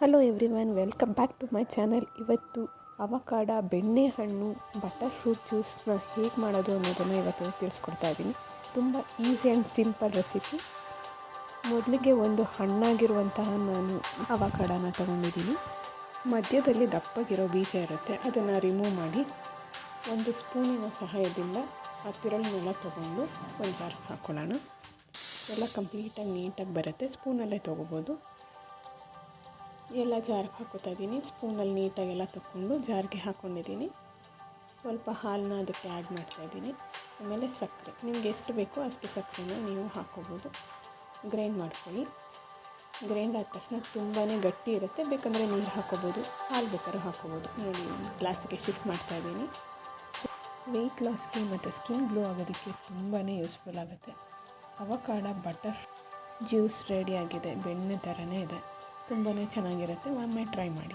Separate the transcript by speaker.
Speaker 1: Hello everyone welcome back to my channel ಇವತ್ತು avocado ಬೆಣ್ಣೆಹಣ್ಣು butter fruit ಜ್ಯೂಸ್ನ ಹೇಗೆ ಮಾಡೋದು ಅನ್ನೋದನ್ನು ಇವತ್ತು ತಿಳಿಸ್ಕೊಡ್ತಾ ಇದ್ದೀನಿ. ತುಂಬ ಈಸಿ ಆ್ಯಂಡ್ ಸಿಂಪಲ್ ರೆಸಿಪಿ ಮೊದಲಿಗೆ ಒಂದು ಹಣ್ಣಾಗಿರುವಂತಹ ನಾನು ಅವಕಾಡನ ತಗೊಂಡಿದ್ದೀನಿ. ಮಧ್ಯದಲ್ಲಿ ದಪ್ಪಗಿರೋ ಬೀಜ ಇರುತ್ತೆ, ಅದನ್ನು ರಿಮೂವ್ ಮಾಡಿ ಒಂದು ಸ್ಪೂನಿನ ಸಹಾಯದಿಂದ ಆ ತಿರಳನ್ನೆಲ್ಲ ತೊಗೊಂಡು ಒಂದು ಜಾರ್ಗೆ ಹಾಕ್ಕೊಳ್ಳೋಣ ಎಲ್ಲ ಕಂಪ್ಲೀಟಾಗಿ ನೀಟಾಗಿ ಬರುತ್ತೆ, ಸ್ಪೂನಲ್ಲೇ ತೊಗೋಬೋದು. ಎಲ್ಲ ಜಾರ್ಗೆ ಹಾಕೋತಾ ಇದ್ದೀನಿ. ಸ್ಪೂನಲ್ಲಿ ನೀಟಾಗಿ ಎಲ್ಲ ತಗೊಂಡು ಜಾರ್ಗೆ ಹಾಕ್ಕೊಂಡಿದ್ದೀನಿ ಸ್ವಲ್ಪ ಹಾಲನ್ನ ಅದಕ್ಕೆ ಆ್ಯಡ್ ಮಾಡ್ತಾಯಿದ್ದೀನಿ ಆಮೇಲೆ ಸಕ್ಕರೆ. ನಿಮ್ಗೆ ಎಷ್ಟು ಬೇಕೋ ಅಷ್ಟು ಸಕ್ಕರೆನ ನೀವು ಹಾಕ್ಕೋಬೋದು ಗ್ರೈಂಡ್ ಮಾಡ್ಕೊಳ್ಳಿ. ಗ್ರೈಂಡ್ ಆದ ತಕ್ಷಣ ತುಂಬಾ ಗಟ್ಟಿ ಇರುತ್ತೆ. ಬೇಕಂದರೆ ನೀರು ಹಾಕ್ಕೋಬೋದು ಹಾಲು ಬೇಕಾದ್ರೂ ಹಾಕ್ಕೋಬೋದು ನೋಡಿ, ಗ್ಲಾಸಿಗೆ ಶಿಫ್ಟ್ ಮಾಡ್ತಾಯಿದ್ದೀನಿ ವೆಯ್ಟ್ ಲಾಸ್ಗೆ ಮತ್ತು ಸ್ಕಿನ್ ಗ್ಲೋ ಆಗೋದಕ್ಕೆ ತುಂಬಾ ಯೂಸ್ಫುಲ್ ಆಗುತ್ತೆ. ಅವಕಾಡ ಬಟರ್ ಜ್ಯೂಸ್ ರೆಡಿಯಾಗಿದೆ ಬೆಣ್ಣೆ ಥರನೇ ಇದೆ. ತುಂಬಾ ಚೆನ್ನಾಗಿರುತ್ತೆ. ಒಮ್ಮೆ ಟ್ರೈ ಮಾಡಿ.